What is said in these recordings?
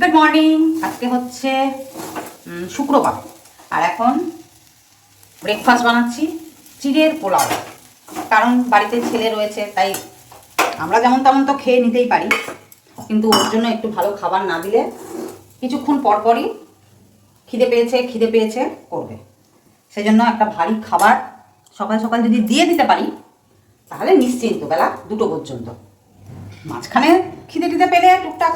Good morning আজকে হচ্ছে শুক্রবার। আর এখন ব্রেকফাস্ট বানাচ্ছি চিড়ের পোলাও। কারণ বাড়িতে ছেলে রয়েছে, তাই আমরা যেমন তেমন তো খেয়ে নিতেই পারি। কিন্তু ওর জন্য একটু ভালো খাবার না দিলে কিছুক্ষণ পর পরই খিদে পেয়েছে খিদে পেয়েছে, করবে। সেজন্য একটা ভারী খাবার সকাল সকাল যদি দিয়ে দিতে পারি, তাহলে নিশ্চিন্ত বেলা দুটো পর্যন্ত। মাঝখানে খিদে টিদে পেলে টুকটাক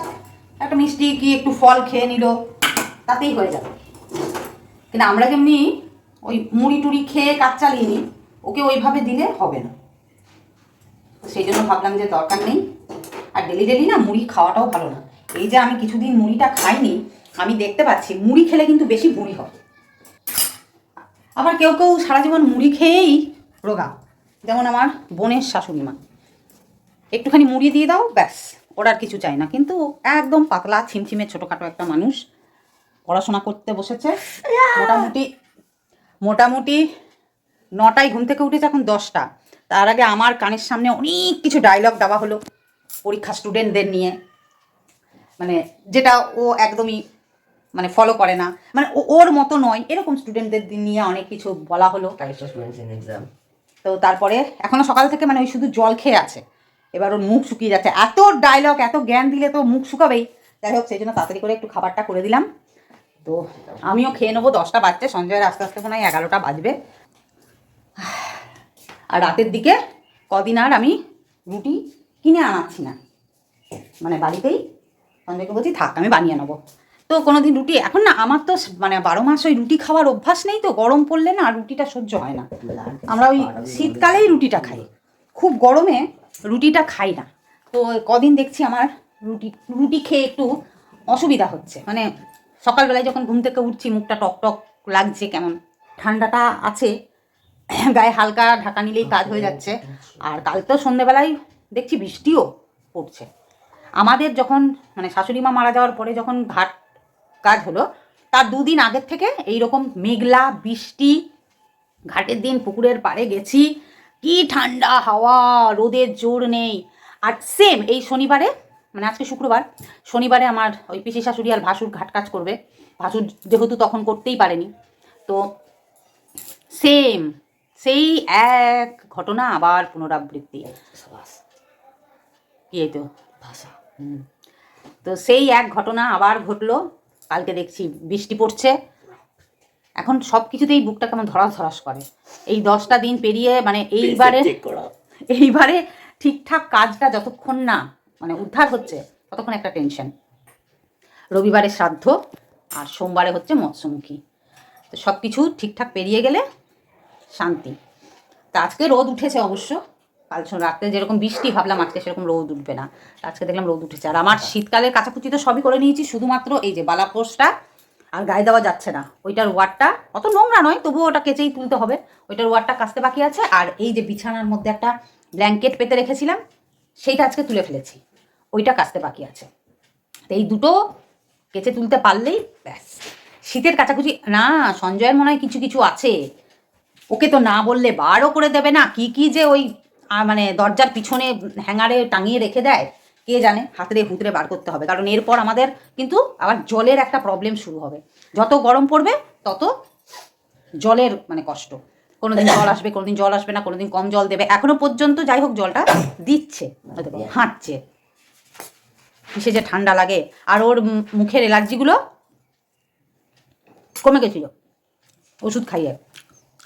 একটা মিষ্টি কি একটু ফল খেয়ে নিল, তাতেই হয়ে যাবে কিন্তু আমরা যেমনি ওই মুড়ি টুড়ি খেয়ে কাজ চালিয়ে নিই, ওকে ওইভাবে দিলে হবে না। সেই জন্য ভাবলাম যে দরকার নেই। আর ডেলি ডেলি না মুড়ি খাওয়াটাও ভালো না। এই যে আমি কিছুদিন মুড়িটা খাইনি, আমি দেখতে পাচ্ছি মুড়ি খেলে কিন্তু বেশি বুড়ি হয়। আবার কেউ কেউ সারা জীবন মুড়ি খেয়েই রোগা। যেমন আমার বোনের শাশুড়ি মা। একটুখানি মুড়ি দিয়ে দাও, ব্যাস। ওর আর কিছু চাই না। কিন্তু একদম পাতলা ছিমছিমে ছোটোখাটো একটা মানুষ পড়াশোনা করতে বসেছে। মোটামুটি মোটামুটি নটায় ঘুম থেকে উঠেছে এখন দশটা। তার আগে আমার কানের সামনে অনেক কিছু ডায়লগ দেওয়া হলো পরীক্ষা স্টুডেন্টদের নিয়ে। মানে যেটা ও একদমই মানে ফলো করে না। মানে ওর মতো নয় এরকম স্টুডেন্টদের নিয়ে অনেক কিছু বলা হলো. তো তারপরে এখনও সকাল থেকে মানে ওই শুধু জল খেয়ে আছে। এবার ওর মুখ শুকিয়ে যাচ্ছে। এত ডায়লগ এত জ্ঞান দিলে তো মুখ শুকাবেই। যাই হোক, সেই জন্য তাড়াতাড়ি করে একটু খাবারটা করে দিলাম। তো আমিও খেয়ে নেব দশটা বাজছে। সঞ্জয়ের আস্তে আস্তে মনে হয় এগারোটা বাজবে। আর রাতের দিকে কদিন আর আমি রুটি কিনে আনাচ্ছি না। মানে বাড়িতেই সঞ্জয়কে বলছি, থাক, আমি বানিয়ে নেব। তো কোনো দিন রুটি, এখন না আমার তো মানে বারো মাস ওই রুটি খাওয়ার অভ্যাস নেই তো, গরম পড়লে না রুটিটা সহ্য হয় না। আমরা ওই শীতকালেই রুটিটা খাই। খুব গরমে রুটিটা খাই না। তো কদিন দেখছি আমার রুটি রুটি খেয়ে একটু অসুবিধা হচ্ছে। মানে সকালবেলায় যখন ঘুম থেকে উঠছি, মুখটা টক টক লাগছে কেমন। ঠান্ডাটা আছে, গায়ে হালকা ঢাকা নিলেই কাজ হয়ে যাচ্ছে। আর কাল তো সন্ধেবেলায় দেখছি বৃষ্টিও পড়ছে। আমাদের যখন মানে শাশুড়ি মা মারা যাওয়ার পরে যখন ঘাট কাজ হলো, তার দুদিন আগের থেকে এই রকম মেঘলা বৃষ্টি, ঘাটের দিন পুকুরের পাড়ে গেছি। কি ঠান্ডা হাওয়া রোদের জোর নেই। আর সেম এই শনিবারে মানে আজকে শুক্রবার শনিবারে আমার ওই পিসি শাশুড়ি আর ভাসুর ঘাট কাজ করবে। ভাসুর যেহেতু তখন করতেই পারেনি। তো সেম সেই এক ঘটনা আবার পুনরাবৃত্তি কি এই তো? ভাষা। তো সেই এক ঘটনা আবার ঘটলো। কালকে দেখছি বৃষ্টি পড়ছে। এখন সব কিছুতেই বুকটা কেমন ধরাস ধরাস করে। এই দশটা দিন পেরিয়ে মানে এইবারে এইবারে ঠিকঠাক কাজটা যতক্ষণ না মানে উদ্ধার হচ্ছে ততক্ষণ একটা টেনশন রবিবারে শ্রাদ্ধ আর সোমবারে হচ্ছে মৎস্যমুখী। তো সব কিছু ঠিকঠাক পেরিয়ে গেলে শান্তি। তা আজকে রোদ উঠেছে অবশ্য। কাল শোন রাত্রে যেরকম বৃষ্টি ভাবলাম আজকে সেরকম রোদ উঠবে না। আজকে দেখলাম রোদ উঠেছে। আর আমার শীতকালের কাচাকুচি তো সবই করে নিয়েছি শুধুমাত্র এই যে বালাপোষটা আর গায়ে দেওয়া যাচ্ছে না। ওইটার ওয়ারটা অত নোংরা নয়, তবুও ওটা কেচেই তুলতে হবে। ওইটার ওয়ারটা কাচতে বাকি আছে। আর এই যে বিছানার মধ্যে একটা ব্ল্যাঙ্কেট পেতে রেখেছিলাম, সেইটা আজকে তুলে ফেলেছি। ওইটা কাচতে বাকি আছে। তো এই দুটো কেচে তুলতে পারলেই ব্যাস। শীতের কাচাকুচি, না, সঞ্জয়ের মনে হয় কিছু কিছু আছে। ওকে তো না বললে বারও করে দেবে না। কি কি যে ওই মানে দরজার পিছনে হ্যাঙ্গারে টাঙিয়ে রেখে দেয় কে জানে? হাতরে হুতরে বার করতে হবে। কারণ এরপর আমাদের কিন্তু আবার জলের একটা প্রবলেম শুরু হবে। যত গরম পড়বে, তত জলের মানে কষ্ট। কোনোদিন জল আসবে, কোনোদিন জল আসবে না, কোনোদিন কম জল দেবে। এখনও পর্যন্ত যাই হোক, জলটা দিচ্ছে হাঁটছে। কিসে যে ঠান্ডা লাগে। আর ওর মুখের অ্যালার্জিগুলো কমে গেছিল। ওষুধ খাইয়ে।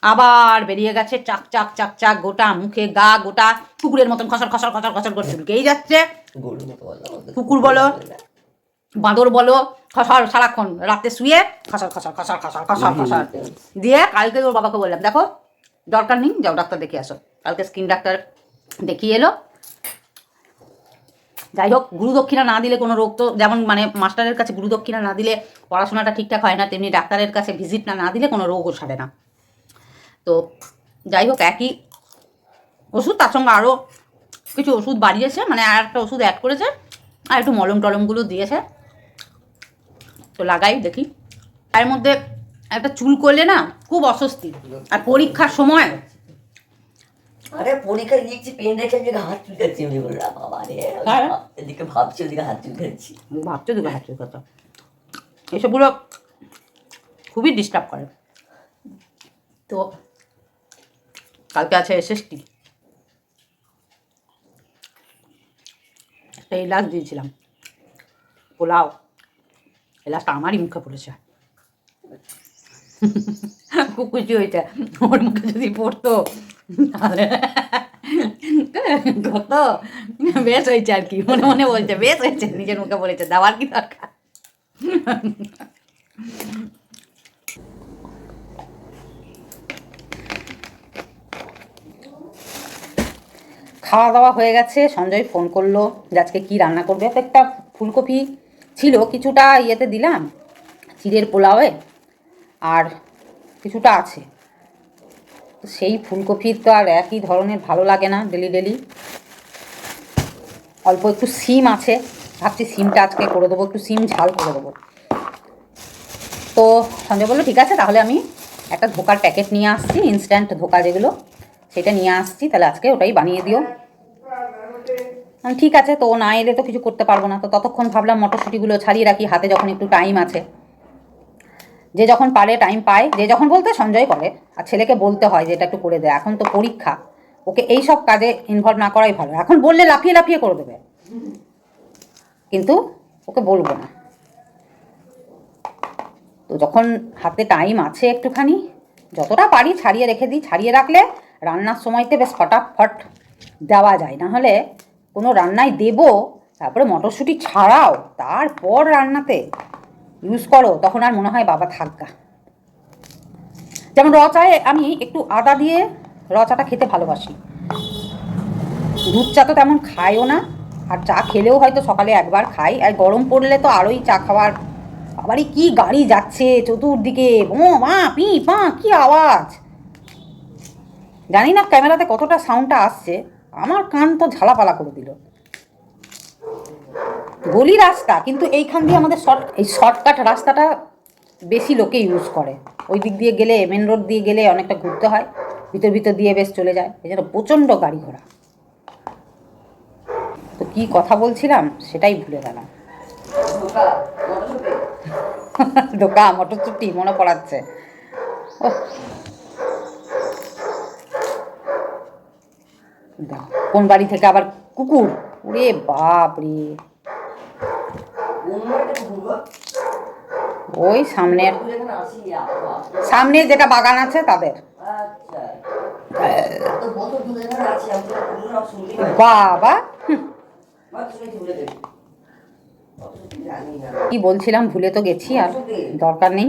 আবার বেরিয়ে গেছে চাক চাক চাক চাক গোটা মুখে গা গোটা কুকুরের মতন খসর খসর খসর খসর করে চুলকেই যাচ্ছে। কুকুর বলো বাঁদর বলো খসর সারাক্ষণ রাতে শুয়ে খসর খসর খসর খসর খসর খসর। দিয়ে কালকে ওর বাবাকে বললাম দেখো দরকার নেই যাও ডাক্তার দেখিয়ে আসো। কালকে স্কিন ডাক্তার দেখিয়ে এলো। যাই হোক গুরু দক্ষিণা না দিলে কোনো রোগ তো যেমন মানে মাস্টারের কাছে গুরু দক্ষিণা না দিলে পড়াশোনাটা ঠিকঠাক হয় না তেমনি ডাক্তারের কাছে ভিজিট না না দিলে কোনো রোগও সারে না। তো যাই হোক একই ওষুধ। তার সঙ্গে আরও কিছু ওষুধ বাড়িয়েছে মানে আর একটা ওষুধ অ্যাড করেছে আর একটু মলম টলমগুলো দিয়েছে। তো লাগাই দেখি। তার মধ্যে একটা চুল করলে না খুব অস্বস্তি। আর পরীক্ষার সময় আরে পরীক্ষায় লিখছি পেন রেখে এদিকে হাত চুলকাচ্ছি আমি বললাম বাবা রে এদিকে ভাবছি ওদিকে হাত চুলকাচ্ছি। ভাবছ দুটো হাত চুল করতো এসবগুলো খুবই ডিস্টার্ব করে। তো কালকে আছে এসএসটি। একটা এলাচ দিয়েছিলাম। পোলাও। এলাচটা আমারই মুখে পড়েছে। খুব খুশি হয়েছে। ওর মুখে যদি পড়তো, তাহলে কত বেশ হয়েছে আর কি। মনে মনে বলছে, বেশ হয়েছে, নিজের মুখে বলেছে দেওয়ার কি দরকার? খাওয়া দাওয়া হয়ে গেছে, সঞ্জয় ফোন করল যে আজকে কী রান্না করবে। একটা ফুলকপি ছিল, কিছুটা ইয়েতে দিলাম, চিড়ের পোলাওয়ে, আর কিছুটা আছে। সেই ফুলকপির তো আর একই ধরনের, ভালো লাগে না ডেলি ডেলি। অল্প একটু সিম আছে, ভাবছি সিমটা আজকে করে দেবো, একটু সিম ঝাল করে দেবো। তো সঞ্জয় বলল, ঠিক আছে, তাহলে আমি একটা ধোকার প্যাকেট নিয়ে আসছি ইনস্ট্যান্ট ধোকা যেগুলো সেটা নিয়ে আসছি, তাহলে আজকে ওটাই বানিয়ে দিও। ঠিক আছে, তো না এলে তো কিছু করতে পারব না। তো ততক্ষণ ভাবলাম মটরশুঁটিগুলো ছাড়িয়ে রাখি, হাতে যখন একটু টাইম আছে। যে যখন পারে টাইম পায়। যে যখন বলতে সঞ্জয় করে আর ছেলেকে বলতে হয় যে এটা একটু করে দেয় এখন তো পরীক্ষা। ওকে এই সব কাজে ইনভলভ না করাই ভালো। এখন বললে লাফিয়ে লাফিয়ে করে দেবে। কিন্তু ওকে বলব না। তো যখন হাতে টাইম আছে একটুখানি, যতটা পারি ছাড়িয়ে রেখে দিই। ছাড়িয়ে রাখলে রান্নার সময়তে বেশ ফটাফট দেওয়া যায়। না হলে কোনো রান্নায় দেবো, তারপরে মটরশুঁটি ছাড়াও তারপর রান্নাতে ইউজ করো, তখন আর মনে হয় বাবা থাকগা যেমন র চায়ে আমি একটু আদা দিয়ে র চাটা খেতে ভালোবাসি। দুধ চা তো তেমন খাইও না, আর চা খেলেও হয়তো সকালে একবার খাই। আর গরম পড়লে তো আরোই চা খাওয়ার। আবারই কি গাড়ি যাচ্ছে চতুর্দিকে ও মা পি, পা, কি আওয়াজ! জানি না ক্যামেরাতে কতটা সাউন্ডটা আসছে, আমার কান তো ঝালাপালা করে দিল। গলি রাস্তা, কিন্তু এইখান দিয়ে আমাদের শর্ট এই শর্টকাট রাস্তাটা বেশি লোকে ইউজ করে। ওই দিক দিয়ে গেলে মেন রোড দিয়ে গেলে অনেকটা ঘুরতে হয়, ভিতর ভিতর দিয়ে বেশ চলে যায়। জন্য প্রচণ্ড গাড়ি ঘোড়া। তো কি কথা বলছিলাম, সেটাই ভুলে গেলাম। দোকা মটরশুটি। মনে পড়াচ্ছে। ও কোন বাড়ি থেকে আবার কুকুর? ওরে বাপ রে ওই সামনের সামনে যেটা বাগান আছে তাদের। বাবা। কি বলছিলাম, ভুলে তো গেছি আর দরকার নেই।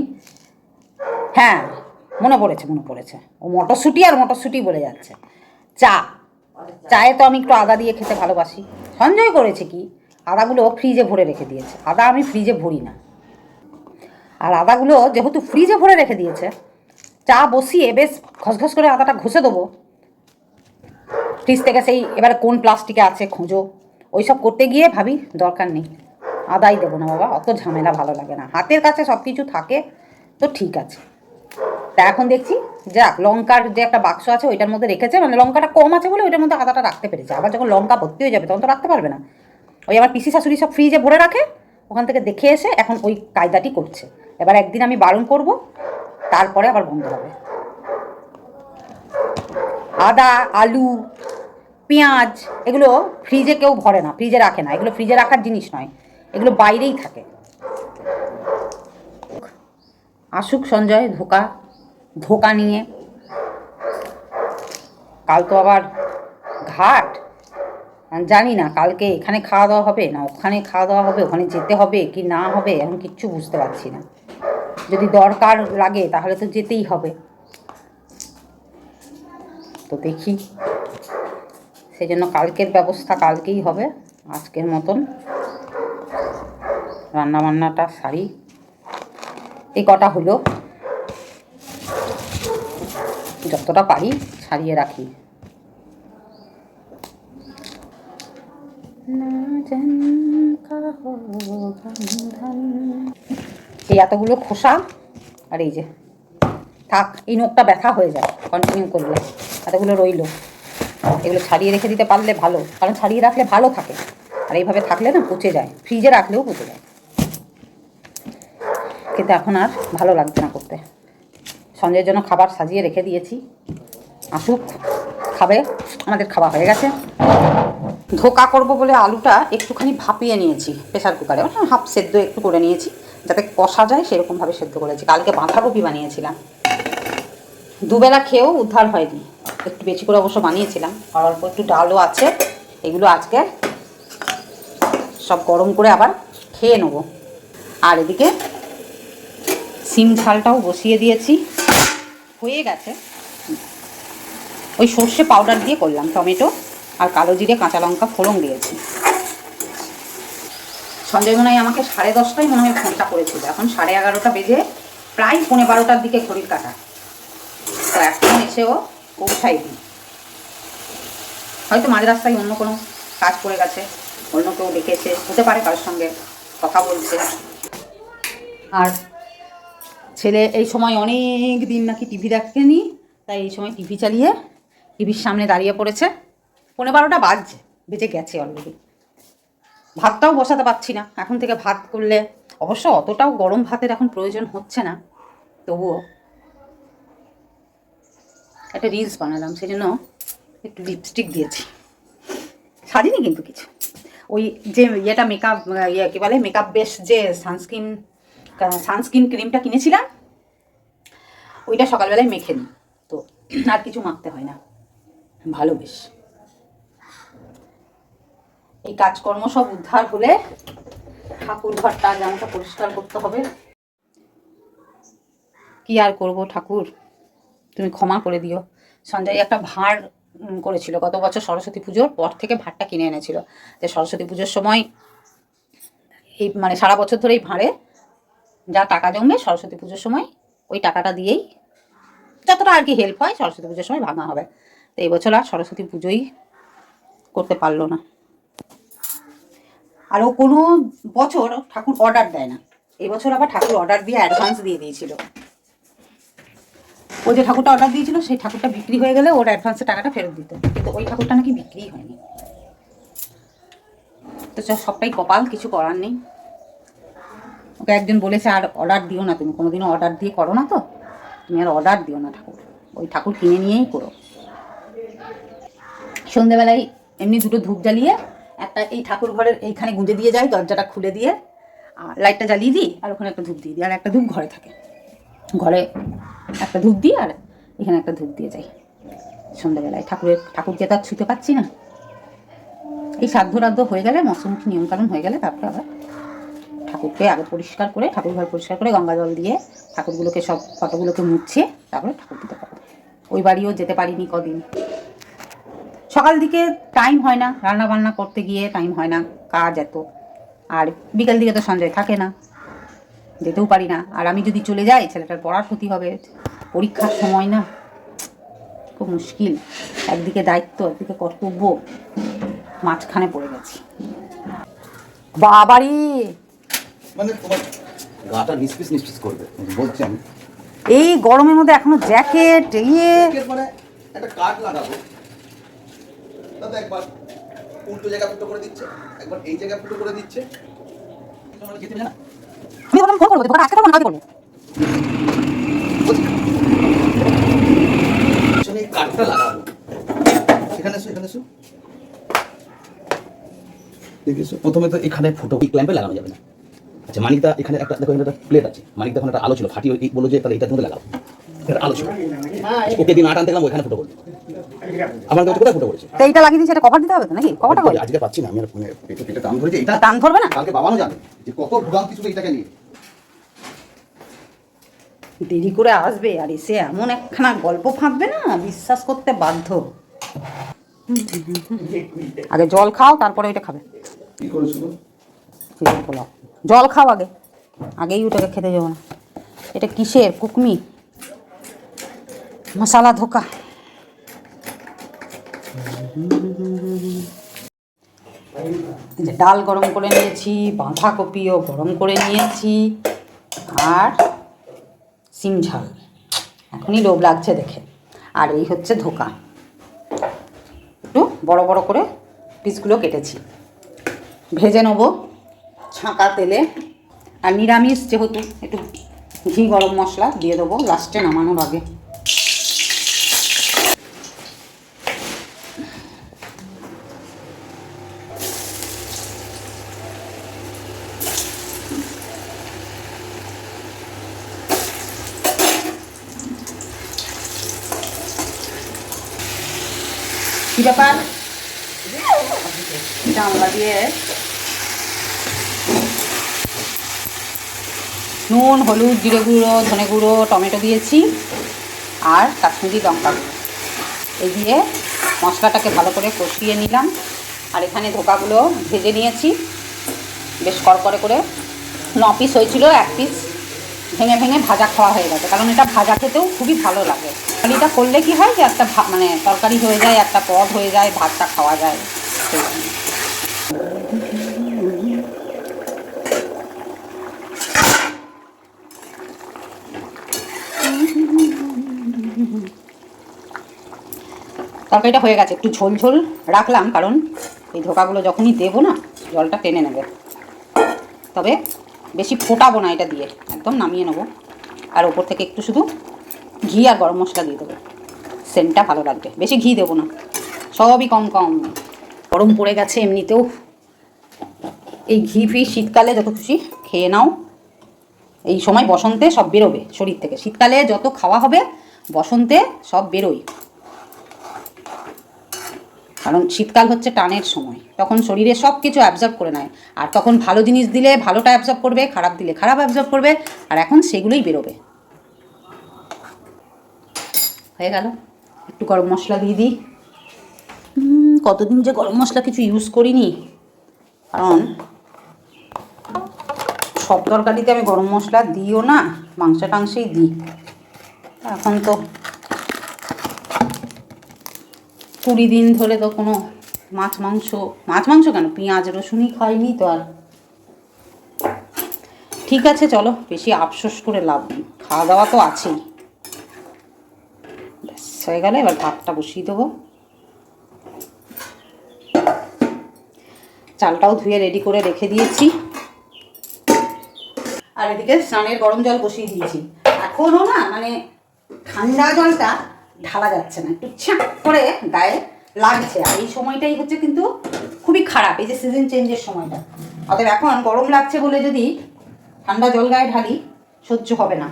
হ্যাঁ মনে পড়েছে মনে পড়েছে। ও মটরশুঁটি আর মটরশুঁটি বলে যাচ্ছে। চা। চায়ে তো আমি একটু আদা দিয়ে খেতে ভালোবাসি। সঞ্জয় করেছে কি? আদাগুলো ফ্রিজে ভরে রেখে দিয়েছে। আদা আমি ফ্রিজে ভরি না। আর আদাগুলো যেহেতু ফ্রিজে ভরে রেখে দিয়েছে, চা বসিয়ে বেশ ঘসঘস করে আদাটা ঘষে দেবো। ফ্রিজ থেকে সেই এবারে কোন প্লাস্টিকে আছে খোঁজো। ওইসব করতে গিয়ে ভাবি, দরকার নেই। আদাই দেবো না বাবা, অত ঝামেলা ভালো লাগে না। হাতের কাছে সব কিছু থাকে, তো ঠিক আছে। তা এখন দেখছি যাক লঙ্কার যে একটা বাক্স আছে, ওইটার মধ্যে রেখেছে মানে লঙ্কাটা কম আছে বলে ওইটার মধ্যে আদাটা রাখতে পেরেছে। আবার যখন লঙ্কা ভর্তি হয়ে যাবে, তখন তো রাখতে পারবে না। ওই আমার পিসি শাশুড়ি সব ফ্রিজে ভরে রাখে, ওখান থেকে দেখে এসে এখন ওই কায়দাটি করছে। এবার একদিন আমি বারণ করব, তারপরে আবার বন্ধ হবে। আদা, আলু, পেঁয়াজ, এগুলো ফ্রিজে কেউ ভরে না ফ্রিজে রাখে না। এগুলো ফ্রিজে রাখার জিনিস নয়, এগুলো বাইরেই থাকে। আসুক সঞ্জয়, ধোকা ধোকা নিয়ে। কাল তো আবার ঘাট। জানি না, কালকে এখানে খাওয়া দাওয়া হবে, না ওখানে খাওয়া দাওয়া হবে, ওখানে যেতে হবে, কি না হবে এখন কিচ্ছু বুঝতে পারছি না। যদি দরকার লাগে তাহলে তো যেতেই হবে। তো দেখি সেই জন্য কালকের ব্যবস্থা কালকেই হবে, আজকের মতন। রান্নাবান্নাটা সারি। এই কটা হলো। যতটা পারি ছাড়িয়ে রাখি। এই এতগুলো খোসা আর এই যে থাক এই নোখটা ব্যথা হয়ে যায় কন্টিনিউ করলে এতগুলো রইল। এগুলো ছাড়িয়ে রেখে দিতে পারলে ভালো কারণ ছাড়িয়ে রাখলে ভালো থাকে। আর এইভাবে থাকলে না পচে যায় ফ্রিজে রাখলেও পচে যায়। কিন্তু এখন আর ভালো লাগছে না করতে। সঞ্জয়ের জন্য খাবার সাজিয়ে রেখে দিয়েছি। আসুক, খাবে, আমাদের খাওয়া হয়ে গেছে। ধোকা করব বলে আলুটা একটুখানি ভাপিয়ে নিয়েছি প্রেসার কুকারে। মানে হাফ সেদ্ধ একটু করে নিয়েছি, যাতে কষা যায় সেরকমভাবে সেদ্ধ করেছি কালকে বাঁধাকপি বানিয়েছিলাম। দুবেলা খেয়েও উদ্ধার হয়নি। একটু বেশি করে অবশ্য বানিয়েছিলাম। আর অল্প একটু ডালও আছে। এগুলো আজকে সব গরম করে আবার খেয়ে নেব। আর এদিকে সিম ঝালটাও বসিয়ে দিয়েছি। হয়ে গেছে। ওই সর্ষে পাউডার দিয়ে করলাম, টমেটো আর কালো জিরে, কাঁচা লঙ্কা, ফোড়ন দিয়েছি। সঞ্জয় মনে আমাকে সাড়ে দশটায় মনে হয় ফোনটা করেছিল। এখন সাড়ে এগারোটা বেজে প্রায় পৌনে বারোটার দিকে ঘড়ির কাটা। তো এখন এসেও দিই হয়তো মাঝ রাস্তায় অন্য কোনো কাজ করে গেছে, অন্য কেউ ডেকেছে, হতে পারে কারোর সঙ্গে কথা বলছে। আর ছেলে এই সময় অনেক দিন নাকি টিভি দেখেনি, তাই এই সময় টিভি চালিয়ে টিভির সামনে দাঁড়িয়ে পড়েছে। পনেরো বারোটা বাজছে, বেজে গেছে অলরেডি ভাতটাও বসাতে পারছি না, এখন থেকে ভাত করলে অবশ্য অতটাও গরম ভাতের এখন প্রয়োজন হচ্ছে না, তবুও। একটা রিলস বানালাম সেই জন্য একটু লিপস্টিক দিয়েছি। সাজিনি কিন্তু কিছু। ওই যে ইয়েটা মেকআপ ইয়ে কী বলে মেকআপ বেস যে সানস্ক্রিন সানস্ক্রিন ক্রিমটা কিনেছিলাম, ওইটা সকালবেলায় মেখে নিই তো আর কিছু মাখতে হয় না। ভালো বেশ। এই কাজকর্ম সব উদ্ধার হলে ঠাকুর ঘরটা জামাটা পরিষ্কার করতে হবে। কি আর করব ঠাকুর? তুমি ক্ষমা করে দিও। সঞ্জয় একটা ভাঁড় করেছিল গত বছর সরস্বতী পুজোর, পর থেকে ভাঁড়টা কিনে এনেছিল। যে সরস্বতী পুজোর সময় এই মানে সারা বছর ধরে এই ভাঁড়ে যা টাকা জমবে সরস্বতী পুজোর সময় ওই টাকাটা দিয়েই যতটা আর কি হেল্প হয় সরস্বতী পুজোর সময় ভাঙা হবে। তো এই বছর আর সরস্বতী পুজোই করতে পারল না। আর ও কোনো বছর ঠাকুর অর্ডার দেয় না। এই বছর আবার ঠাকুর অর্ডার দিয়ে অ্যাডভান্স দিয়ে দিয়েছিল। ও যে ঠাকুরটা অর্ডার দিয়েছিল, সেই ঠাকুরটা বিক্রি হয়ে গেলে ওর অ্যাডভান্সের টাকাটা ফেরত দিত কিন্তু ওই ঠাকুরটা নাকি বিক্রি হয়নি। তো সবটাই কপাল, কিছু করার নেই। একজন বলেছে, আর অর্ডার দিও না তুমি, কোনোদিনও অর্ডার দিয়ে করো না তো। তুমি আর অর্ডার দিও না ঠাকুর। ওই ঠাকুর কিনে নিয়েই করো। সন্ধেবেলায় এমনি দুটো ধূপ জ্বালিয়ে একটা এই ঠাকুর ঘরের এইখানে গুঁজে দিয়ে যাই, দরজাটা খুলে দিয়ে, আর লাইটটা জ্বালিয়ে দিই, আর ওখানে একটা ধূপ দিয়ে দিই, আর একটা ধূপ ঘরে থাকে। ঘরে একটা ধূপ দিই, আর এখানে একটা ধূপ দিয়ে যাই। সন্ধ্যাবেলায় ঠাকুরের ঠাকুরকে তো আর ছুতে পাচ্ছি না। এই সাধ্য রাধ্য হয়ে গেলে মশমুখী নিয়মকানুন হয়ে গেলে, তারপরে আবার ঠাকুরকে আগে পরিষ্কার করে, ঠাকুর ঘর পরিষ্কার করে গঙ্গা জল দিয়ে ঠাকুরগুলোকে সব ফটোগুলোকে মুছে তারপরে ঠাকুর দিতে পারব ওই বাড়িও যেতে পারিনি কদিন। সকাল দিকে টাইম হয় না রান্না বান্না করতে গিয়ে টাইম হয় না, কাজ এত। আর বিকাল দিকে তো সঞ্জয় থাকে না, যেতেও পারি না। আর আমি যদি চলে যাই, ছেলেটার পড়ার ক্ষতি হবে, পরীক্ষার সময় না, খুব মুশকিল। একদিকে দায়িত্ব, একদিকে কর্তব্য, মাঝখানে পড়ে গেছি। বাবারি! মানে তোমার গাটা নিসপিস নিসপিস করবে বলছি আমি। এই গরমের মধ্যে এখনও জ্যাকেট ইয়ে মানে একটা কাঠ লাগাবো। দাদা একবার উল্টো জায়গা ফুটো করে দিচ্ছে একবার এই জায়গা ফুটো করে দিচ্ছে। তোমরা যেতে পারে না? আমি বললাম ফোন করব তোকে আজকে করব না করব কাঠটা লাগাবো। এখানে এসো এখানে এসো। দেখেছ প্রথমে তো এখানে ফুটো ক্ল্যাম্পে লাগানো যাবে না। আচ্ছা মানিকদা এখানে একটা দেখো একটা প্লেট আছে। মানিকদা ওখানে একটা আলো ছিল ফাটিয়ে ওই বলল যে তাহলে এটার মধ্যে লাগাও। এটা আলো ছিল। ওকে দিন আট আনতে গেলাম ওখানে ফুটো করল। আমার কাছে কোথায় ফুটো করেছে? তো এইটা লাগিয়ে দিয়েছি এটা কভার দিতে হবে তো নাকি? কভারটা করে। আজকে পাচ্ছি না আমি আর মানে পেটে পেটে টান ধরেছে এটা টান ধরবে না? কালকে বাবাও জানে যে কত ভোগান্তি ছিল এটাকে নিয়ে। দেরি করে আসবে আর এসে এমন একখানা গল্প ফাঁকবে না বিশ্বাস করতে বাধ্য। আগে জল খাও তারপরে ওইটা খাবে। কি করেছিল পোলাও। জল খাও আগে। আগেই ওটাকে খেতে যাব না। এটা কিসের? কুকমি? মশালা ধোকা। যে ডাল গরম করে নিয়েছি, বাঁধাকপিও গরম করে নিয়েছি, আর সিম ঝাল। এখনই লোভ লাগছে দেখে। আর এই হচ্ছে ধোকা। একটু বড় বড় করে পিসগুলো কেটেছি। ভেজে নেব। ছাঁকা তেলে আর নিরামিষ যেহেতু একটু ঘি গরম মশলা দিয়ে দেবো লাস্টে নামানোর আগে। কি ব্যাপার? জানলা দিয়ে নুন, হলুদ, জিরে গুঁড়ো, ধনে গুঁড়ো, টমেটো দিয়েছি আর কাশ্মীরি লঙ্কা গুঁড়ো। এই দিয়ে মশলাটাকে ভালো করে কষিয়ে নিলাম। আর এখানে ধোকাগুলো ভেজে নিয়েছি। বেশ করকরে করে। ন পিস হয়েছিল, এক পিস ভেঙে ভেঙে ভাজা খাওয়া হয়ে গেছে। কারণ এটা ভাজা খেতেও খুবই ভালো লাগে। এটা করলে কি হয় যে একটা মানে তরকারি হয়ে যায়, একটা পদ হয়ে যায়, ভাতটা খাওয়া যায়। সেই জন্য। তরকারিটা হয়ে গেছে। একটু ঝোল ঝোল রাখলাম, কারণ এই ধোকাগুলো যখনই দেবো না, জলটা টেনে নেবে। তবে বেশি ফোটাবো না এটা দিয়ে, একদম নামিয়ে নেব। আর ওপর থেকে একটু শুধু ঘি আর গরম মশলা দিয়ে দেবো। সেন্টটা ভালো লাগবে। বেশি ঘি দেবো না। সবই কম কম। গরম পড়ে গেছে এমনিতেও। এই ঘি ফি শীতকালে যত খুশি খেয়ে নাও। এই সময় বসন্তে সব বেরোবে শরীর থেকে। শীতকালে যত খাওয়া হবে, বসন্তে সব বেরোয়। কারণ শীতকাল হচ্ছে টানের সময়। তখন শরীরে সব কিছু অ্যাবজর্ব করে নেয়। আর তখন ভালো জিনিস দিলে ভালোটা অ্যাবজর্ব করবে, খারাপ দিলে খারাপ অ্যাবজর্ব করবে, আর এখন সেগুলোই বেরোবে। হয়ে গেল। একটু গরম মশলা দিয়ে দিই। কতদিন যে গরম মশলা কিছু ইউজ করিনি। কারণ সব তরকারিতে আমি গরম মশলা দিও না মাংস টাংসেই দিই। এখন তো কুড়ি দিন ধরে তো কোনো মাছ, মাংস মাছ, মাংস কেন? পেঁয়াজ, রসুনই খাইনি তো আর। ঠিক আছে, চলো, বেশি আফসোস করে লাভ নেই। খাওয়া দাওয়া তো আছেই। ব্যাস, হয়ে গেলে, এবার ভাতটা বসিয়ে দেবো। চালটাও ধুয়ে রেডি করে রেখে দিয়েছি। আর এদিকে স্নানের গরম জল বসিয়ে দিয়েছি। এখনও না মানে ঠান্ডা জলটা ঢালা যাচ্ছে না, একটু ছ্যাঁক করে গায়ে লাগছে। আর এই সময়টাই হচ্ছে কিন্তু খুবই খারাপ, এই যে সিজন চেঞ্জের সময়টা। অতএব এখন গরম লাগছে বলে যদি ঠান্ডা জল গায়ে ঢালি, সহ্য হবে না।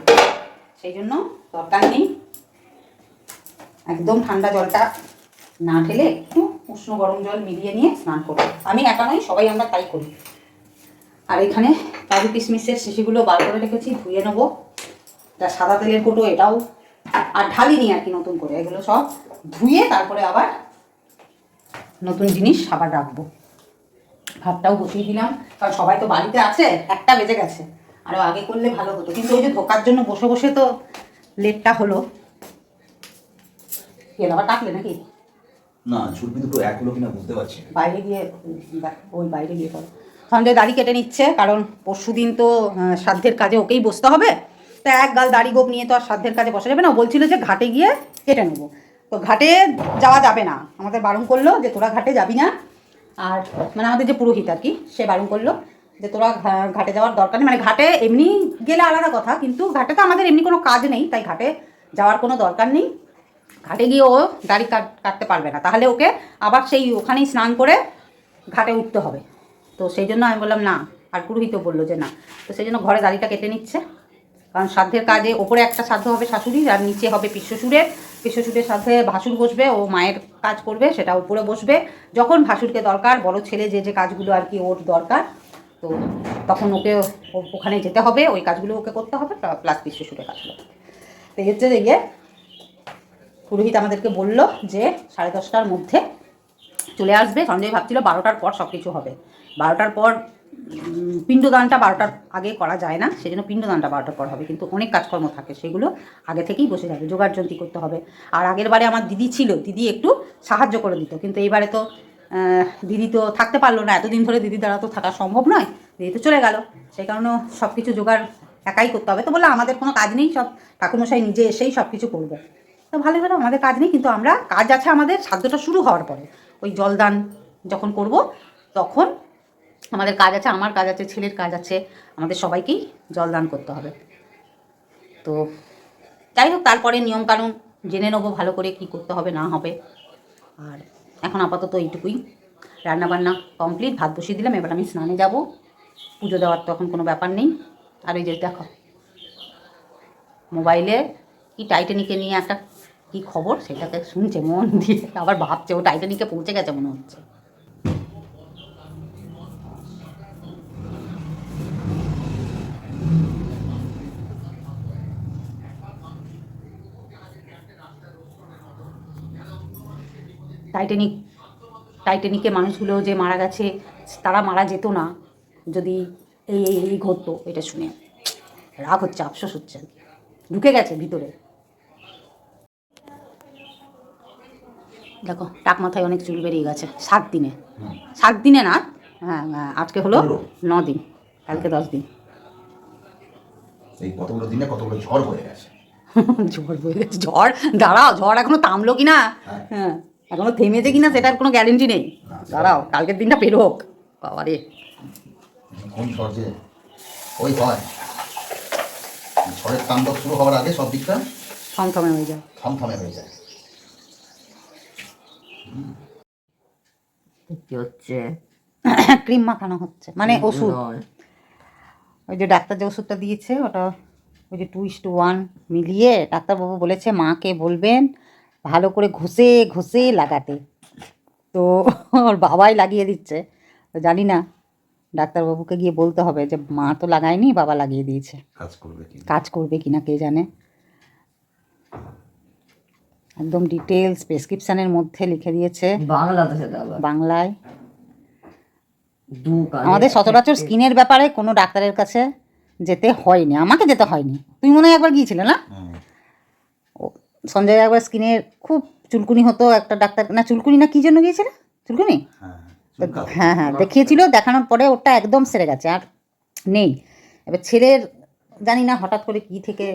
সেই জন্য দরকার নেই একদম ঠান্ডা জলটা না ঢেলে একটু উষ্ণ গরম জল মিলিয়ে নিয়ে স্নান করব আমি একা নই, সবাই আমরা তাই করি। আর এখানে কাজু কিশমিশের শিশিগুলো বার করে রেখেছি, ধুয়ে নেব। যা সাদা তেলের কোটো, এটাও আর ঢালিনি আর কি নতুন করে। এগুলো সব ধুয়ে তারপরে আবার নতুন জিনিস আবার রাখব। ভাতটাও বসিয়ে দিলাম। কারণ সবাই তো বাড়িতে আছে একটা বেজে গেছে। আরও আগে করলে ভালো হতো। কিন্তু ওই যে ধোকার জন্য বসে বসে তো লেটটা হলো। এর আবার কাটলে নাকি? না দুটো এক হলো কিনা বুঝতে পারছি বাইরে গিয়ে ওই বাইরে গিয়ে করো। সঞ্জয় দাড়ি কেটে নিচ্ছে কারণ পরশু দিন তো সাধ্যের কাজে ওকেই বসতে হবে। তা এক গাল দাড়ি গোপ নিয়ে তো আর সাধ্যের কাজে বসা যাবে না। বলছিল যে ঘাটে গিয়ে কেটে নেব। তো ঘাটে যাওয়া যাবে না। আমাদের বারণ করল যে তোরা ঘাটে যাবি না। আর মানে আমাদের যে পুরোহিত আর কি, সে বারণ করল যে তোরা ঘাটে যাওয়ার দরকার নেই। মানে ঘাটে এমনি গেলে আলাদা কথা, কিন্তু ঘাটে তো আমাদের এমনি কোনো কাজ নেই, তাই ঘাটে যাওয়ার কোনো দরকার নেই। ঘাটে গিয়ে ও দাড়ি কাট- কাটতে পারবে না। তাহলে ওকে আবার সেই ওখানেই স্নান করে ঘাটে উঠতে হবে। তো সেই জন্য আমি বললাম, না। আর পুরোহিত বলল যে, না। তো সেই জন্য ঘরে দাড়িটা কেটে নিচ্ছে। কারণ সাধ্যের কাজে ওপরে একটা সাধ্য হবে শাশুড়ির আর নিচে হবে পিশ্বশুরের পিশ্বশুরের সাথে ভাসুর বসবে, ও মায়ের কাজ করবে, সেটা উপরে বসবে। যখন ভাসুরকে দরকার, বড় ছেলে যে যে কাজগুলো আর কি ওর দরকার, তো তখন ওকে ওখানে যেতে হবে, ওই কাজগুলো ওকে করতে হবে, প্লাস পিশ্বশুরের কাজগুলো তো যে গিয়ে পুরোহিত আমাদেরকে বলল যে, সাড়ে দশটার মধ্যে চলে আসবে। সঞ্জয় ভাবছিল বারোটার পর সব কিছু হবে। বারোটার পর পিণ্ডদানটা বারোটার আগে করা যায় না, সেজন্য পিণ্ডদানটা বারোটার পর হবে, কিন্তু অনেক কাজকর্ম থাকে, সেগুলো আগে থেকেই বসে যাবে জোগাড়যন্ত্রী করতে হবে। আর আগের বারে আমার দিদি ছিল, দিদি একটু সাহায্য করে দিত, কিন্তু এইবারে তো দিদি তো থাকতে পারল না, এতদিন ধরে দিদি দ্বারা তো থাকা সম্ভব নয়, দিদি তো চলে গেল, সেই কারণে সব কিছু জোগাড় একাই করতে হবে। তো বলল আমাদের কোনো কাজ নেই, সব ঠাকুরমশাই নিজে এসেই সব কিছু করবে। তো ভালো হলো, আমাদের কাজ নেই, কিন্তু আমরা কাজ আছে আমাদের, সাধ্যটা শুরু হওয়ার পরে, ওই জলদান যখন করব, তখন আমাদের কাজ আছে, আমার কাজ আছে, ছেলের কাজ আছে। আমাদের সবাইকেই জল দান করতে হবে। তো যাই হোক, তারপরে নিয়মকানুন জেনে নেব ভালো করে কি করতে হবে, না হবে। আর এখন আপাতত এইটুকুই। রান্নাবান্না কমপ্লিট ভাত বসিয়ে দিলাম, এবার আমি স্নানে যাব। পুজো দেওয়ার তো এখন কোনো ব্যাপার নেই। আর এই যে দেখো, মোবাইলে কি টাইটানিকে নিয়ে একটা কি খবর, সেটাকে শুনছে মন দিয়ে। আবার ভাবছে, ও টাইটানিকে পৌঁছে গেছে মনে হচ্ছে। টাইটানিক টাইটানিকে মানুষগুলো যে মারা গেছে তারা মারা যেত না যদি এই এই এই ঘটতো এটা শুনে। রাগ হচ্ছে আফসোস হচ্ছে ঢুকে গেছে ভিতরে। দেখো টাক মাথায় অনেক চুল বেরিয়ে গেছে সাত দিনে। সাত দিনে না? হ্যাঁ হ্যাঁ, আজকে হলো ন দিন কালকে দশ দিন। এই কতগুলো দিনে কতগুলো ঝড় হয়ে গেছে। ঝড় বয়ে গেছে ঝড় দাঁড়াও ঝড় এখনও থামলো কি না হ্যাঁ। এখনও থেমেছে কি না সেটার কোনো গ্যারেন্টি নেই। দাঁড়াও কালকের দিনটা পেরোক বাবারে। কোন ঝড় ওই হয়। ঝড়ের তাণ্ডব শুরু হওয়ার আগে সব দিকটা থমথমে হয়ে যায়। থমথমে হয়ে যায়। কি হচ্ছে? ক্রিম মাখানো হচ্ছে। মানে ওষুধ। ওই যে ডাক্তার যে ওষুধটা দিয়েছে ওটা ওই যে টু ইস টু ওয়ান মিলিয়ে ডাক্তারবাবু বলেছে মাকে বলবেন? ভালো করে ঘষে ঘষে লাগাতে। তো ওর বাবাই লাগিয়ে দিচ্ছে। তো জানি না ডাক্তারবাবুকে গিয়ে বলতে হবে যে মা তো লাগায়নি বাবা লাগিয়ে দিয়েছে। কাজ করবে কাজ করবে কিনা কে জানে? একদম ডিটেলস প্রেসক্রিপশানের মধ্যে লিখে দিয়েছে। বাংলাতে বাংলায়। আমাদের সচরাচর স্কিনের ব্যাপারে কোনো ডাক্তারের কাছে যেতে হয়নি। আমাকে যেতে হয়নি। তুমি মনে হয় একবার গিয়েছিলে না? সঞ্জয় একবার স্কিনের খুব চুলকুনি হতো একটা ডাক্তার। না চুলকুনি না কি জন্য গিয়েছিলে? চুলকুনি? হ্যাঁ হ্যাঁ হ্যাঁ দেখিয়েছিল দেখানোর পরে ওটা একদম সেরে গেছে আর নেই। এবার ছেলের জানি না হঠাৎ করে কি থেকে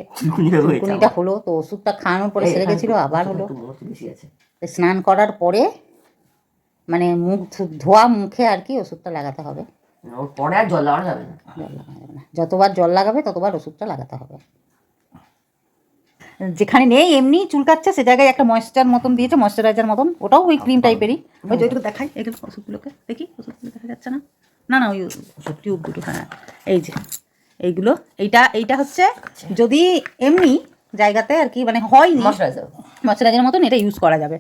হয়ে চুলকুনিটা হলো তো ওষুধটা খাওয়ানোর পরে সেরে এই, গেছিল হ্যাঁ, আবার হলো। স্নান করার পরে মানে মুখ ধোয়া মুখে আর কি ওষুধটা লাগাতে হবে। পরে আর জল লাগানো যাবে না। জল লাগানো যাবে না। যতবার জল লাগাবে ততবার ওষুধটা লাগাতে হবে। যেখানে নেই এমনি চুলকাচ্ছে সে জায়গায় একটা ময়েশ্চার মতন দিয়েছে ময়েশ্চারাইজার মতন। ওটাও ওই ক্রিম টাইপেরই ওই যে ওইটুকু দেখাই এখানে ওষুধগুলোকে। দেখি ওষুধগুলো দেখা যাচ্ছে না? না না ওই ওষুধ টিউব দুটো হ্যাঁ এই যে এইগুলো। এইটা এইটা হচ্ছে যদি এমনি জায়গাতে আর কি মানে হয়নি ময়শ্চারাইজার ময়শ্চারাইজারের মতন এটা ইউজ করা যাবে।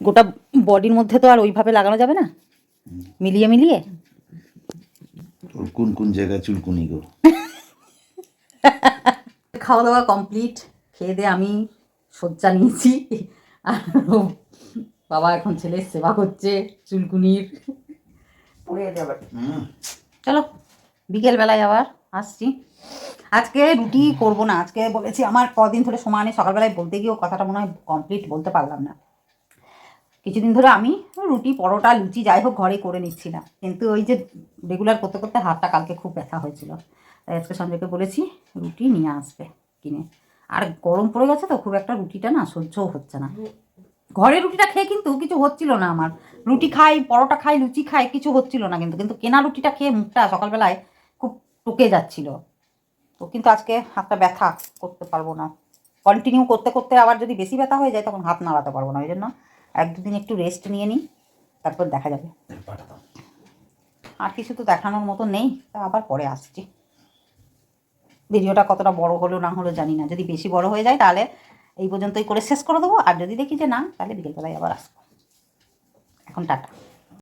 গোটা বডির মধ্যে তো আর ওইভাবে লাগানো যাবে না? মিলিয়ে মিলিয়ে? কোন কোন জায়গায় চুলকুনি গো? খাওয়া দাওয়া কমপ্লিট খেয়ে দিয়ে আমি শয্যা নিয়েছি। আর বাবা এখন ছেলের সেবা করছে চুলকুনির। চলো বিকেলবেলায় আবার আসছি। আজকে রুটি করব না আজকে বলেছি আমার কদিন ধরে সময় নেই সকালবেলায় বলতে গিয়েও কথাটা মনে হয় কমপ্লিট বলতে পারলাম না। কিছুদিন ধরে আমি রুটি পরোটা লুচি যাই হোক ঘরে করে নিচ্ছিলাম। কিন্তু ওই যে রেগুলার করতে করতে হাতটা কালকে খুব ব্যথা হয়েছিল। তাই আজকে সঞ্জয়কে বলেছি রুটি নিয়ে আসবে কিনে। আর গরম পড়ে গেছে তো খুব একটা রুটিটা না সহ্যও হচ্ছে না। ঘরে রুটিটা খেয়ে কিন্তু কিছু হচ্ছিল না আমার। রুটি খাই পরোটা খাই লুচি খাই কিছু হচ্ছিল না কিন্তু কিন্তু কেনা রুটিটা খেয়ে মুখটা সকালবেলায় খুব টুকে যাচ্ছিল। তো কিন্তু আজকে হাতটা ব্যথা করতে পারব না। কন্টিনিউ করতে করতে আবার যদি বেশি ব্যথা হয়ে যায় তখন হাত নাড়াতে পারব না। ওই জন্য এক দুদিন একটু রেস্ট নিয়ে নিই তারপর দেখা যাবে। আর কিছু তো দেখানোর মতো নেই তা আবার পরে আসছি। ভিডিওটা কতটা বড় হলো না হলো জানি না। যদি বেশি বড় হয়ে যায় তাহলে এই পর্যন্তই করে শেষ করে দেবো। আর যদি দেখি যে না, তাহলে বিকেলবেলায় আবার আসব। এখন টাটা।